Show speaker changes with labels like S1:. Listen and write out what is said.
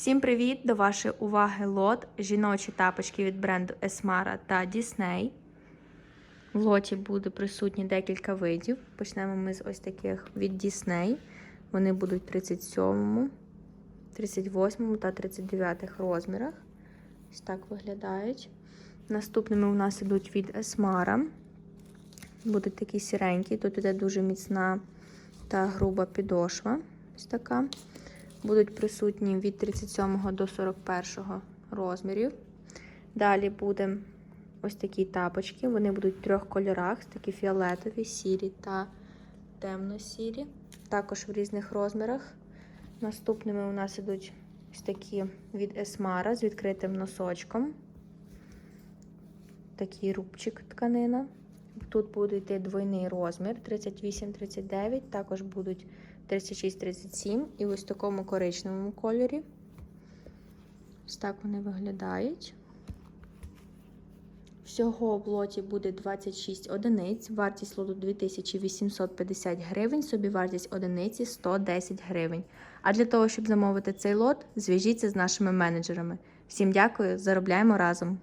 S1: Всім привіт! До вашої уваги лот жіночі тапочки від бренду Esmara та Disney. В лоті буде присутні декілька видів. Почнемо ми з ось таких від Disney. Вони будуть в 37, 38 та 39 розмірах. Ось так виглядають. Наступними у нас ідуть від Esmara. Будуть такі сіренькі. Тут іде дуже міцна та груба підошва. Ось така. Будуть присутні від 37 до 41 розмірів. Далі буде ось такі тапочки. Вони будуть в трьох кольорах: такі фіолетові, сірі та темно-сірі. Також в різних розмірах. Наступними у нас ідуть ось такі від Esmara з відкритим носочком. Такий рубчик тканина. Тут буде йти двойний розмір 38-39. Також будуть 36-37 і ось в такому коричневому кольорі. Ось так вони виглядають. Всього в лоті буде 26 одиниць, вартість лоту 2850 гривень, собівартість одиниці 110 гривень. А для того, щоб замовити цей лот, зв'яжіться з нашими менеджерами. Всім дякую, заробляємо разом!